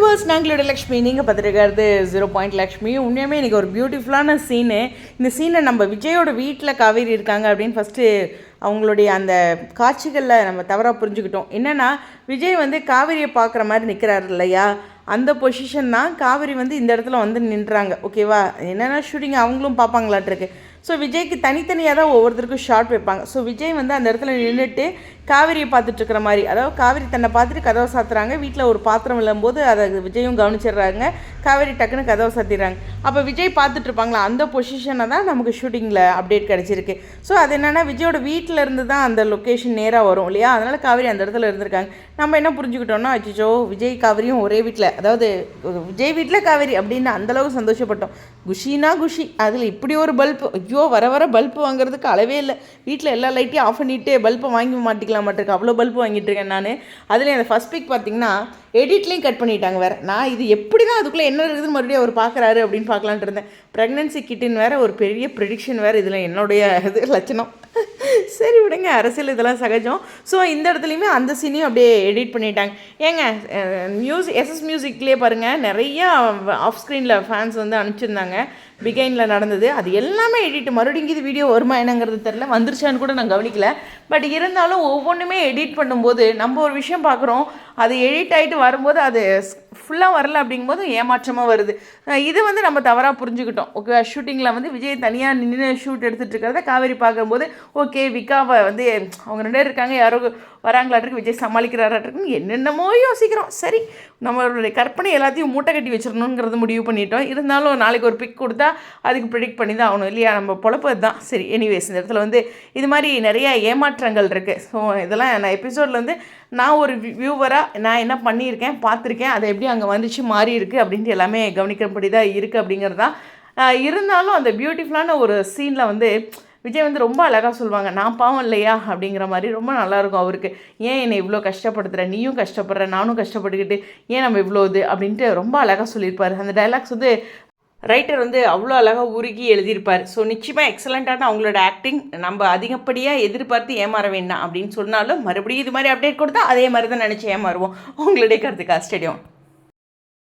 Viewers நாங்களோட Lakshmi. நீங்கள் பார்த்துருக்கிறது zero point Lakshmi. உண்மையுமே இன்றைக்கி ஒரு பியூட்டிஃபுல்லான சீனு இந்த சீனை நம்ம விஜயோட வீட்டில் காவேரி இருக்காங்க அப்படின்னு ஃபஸ்ட்டு அவங்களுடைய அந்த காட்சிகளில் நம்ம தவறாக புரிஞ்சுக்கிட்டோம். என்னென்னா விஜய் வந்து காவேரியை பார்க்குற மாதிரி நிற்கிறாரு இல்லையா? அந்த பொசிஷன் தான் காவேரி வந்து இந்த இடத்துல வந்து நின்றாங்க. ஓகேவா என்னென்னா ஷூட்டிங் அவங்களும் பார்ப்பாங்களாட்டிருக்கு. ஸோ விஜய்க்கு தனித்தனியாக தான் ஒவ்வொருத்தருக்கும் ஷார்ட் வைப்பாங்க. ஸோ விஜய் வந்து அந்த இடத்துல நின்றுட்டு காவிரியை பார்த்துட்டு இருக்கிற மாதிரி. அதாவது காவிரி தன்னை பார்த்துட்டு கதவை சாத்துறாங்க. வீட்டில் ஒரு பாத்திரம் விழும்போது அதை விஜயும் கவனிச்சிடுறாங்க. காவேரி டக்குன்னு கதவை சாத்திடுறாங்க. அப்போ விஜய் பார்த்துட்டு இருப்பாங்களா? அந்த பொசிஷனை தான் நமக்கு ஷூட்டிங்கில் அப்டேட் கிடச்சிருக்கு. ஸோ அது என்னென்னா விஜயோட வீட்டில் இருந்து தான் அந்த லொக்கேஷன் நேராக வரும் இல்லையா? அதனால் காவேரி அந்த இடத்துல இருந்திருக்காங்க. நம்ம என்ன புரிஞ்சுக்கிட்டோம்னா அச்சோ விஜய் காவிரியும் ஒரே வீட்டில் அதாவது விஜய் வீட்டில் காவேரி அப்படின்னு அந்தளவுக்கு சந்தோஷப்பட்டோம். குஷினா குஷி. அதில் இப்படி ஒரு பல்ப் ஐயோ வர வர பல்ப் வாங்குறதுக்கு அளவே இல்லை. வீட்டில் எல்லா லைட்டையும் ஆஃப் பண்ணிவிட்டு பல்பை வாங்கி மாட்டிக்கலாம் மாட்டிருக்கு அவ்வளோ பல்ப் வாங்கிட்டு இருக்கேன் நான். அதில் அந்த ஃபஸ்ட் பிக் பார்த்தீங்கன்னா எடிட்லேயும் கட் பண்ணிட்டாங்க வேறு. நான் இது எப்படி தான் அதுக்குள்ளே என்ன இருக்குதுன்னு மறுபடியும் அவர் பார்க்குறாரு அப்படின்னு பார்க்கலான்ட்டு இருந்தேன். ப்ரெக்னன்சி கிட்டின் வேறு ஒரு பெரிய ப்ரெடிக்ஷன் வேறு. இதில் என்னுடைய இது லட்சணம். சரி விடுங்க அரசியல் இதெல்லாம் சகஜம். ஸோ இந்த இடத்துலையுமே அந்த சீனையும் அப்படியே எடிட் பண்ணிட்டாங்க. ஏங்க மியூசிக் எஸ்எஸ் மியூசிக்லேயே பாருங்கள் நிறையா ஆஃப் ஸ்க்ரீனில் ஃபேன்ஸ் வந்து அனுப்பிச்சிருந்தாங்க. பிகைனில் நடந்தது. அது எல்லாமே எடிட் மறுபடியும் இது வீடியோ வருமா என்னங்கிறது தெரில வந்துருச்சான்னு கூட நான் கவனிக்கல. பட் இருந்தாலும் ஒவ்வொன்றுமே எடிட் பண்ணும்போது நம்ம ஒரு விஷயம் பார்க்குறோம் அது எடிட் ஆகிட்டு வரும்போது அது ஃபுல்லாக வரல அப்படிங்கும்போது ஏமாற்றமாக வருது. இது வந்து நம்ம தவறாக புரிஞ்சுக்கிட்டோம். ஓகே ஷூட்டிங்கில் வந்து விஜய் தனியாக நின்று ஷூட் எடுத்துகிட்டு இருக்கிறத காவேரி பார்க்கும்போது ஓகே விகாவை வந்து அவங்க ரெண்டு பேர் இருக்காங்க யாரோ வராங்களாட்டிருக்கு விஜய் சமாளிக்கிறாராட்டிருக்குன்னு என்னென்னமோ யோசிக்கிறோம். சரி நம்மளுடைய கற்பனை எல்லாத்தையும் மூட்டை கட்டி வச்சிடணுங்கிறது முடிவு பண்ணிட்டோம். இருந்தாலும் நாளைக்கு ஒரு பிக் கொடுத்தா அதுக்கு ப்ரிடிக்ட் பண்ணி தான் ஆகணும் இல்லையா? நம்ம பொழப்பது தான். சரி எனிவேஸ் இந்த இடத்துல வந்து இது மாதிரி நிறைய ஏமாற்றங்கள் இருக்குது ஸோ இதெல்லாம் நான் எபிசோடில் வந்து நான் ஒரு வியூவராக நான் என்ன பண்ணியிருக்கேன் பார்த்துருக்கேன் அதை எப்படி அங்கே அங்கே வந்துச்சு மாறி இருக்குது அப்படின்ட்டு எல்லாமே கவனிக்கிறபடி தான் இருக்குது அப்படிங்கிறது. தான் இருந்தாலும் அந்த பியூட்டிஃபுல்லான ஒரு சீனில் வந்து விஜய் வந்து ரொம்ப அழகாக சொல்லுவாங்க நான் பாவம் இல்லையா? அப்படிங்கிற மாதிரி ரொம்ப நல்லாயிருக்கும் அவருக்கு. ஏன் என்னை இவ்வளோ கஷ்டப்படுத்துகிற நீயும் கஷ்டப்படுற நானும் கஷ்டப்பட்டுக்கிட்டு ஏன் நம்ம இவ்வளோ இது? அப்படின்ட்டு ரொம்ப அழகாக சொல்லியிருப்பார். அந்த டைலாக்ஸ் வந்து ரைட்டர் வந்து அவ்வளோ அழகாக உருகி எழுதியிருப்பார். ஸோ நிச்சயமாக எக்ஸலண்ட்டான அவங்களோட ஆக்டிங் நம்ம அதிகப்படியாக எதிர்பார்த்து ஏமாற வேண்டாம் அப்படின்னு சொன்னாலும் மறுபடியும் இது மாதிரி அப்டேட் கொடுத்தா அதே மாதிரி தான் நினச்சி ஏமாறுவோம். உங்களுடைய கருத்துக்கா ஸ்டேடியம்.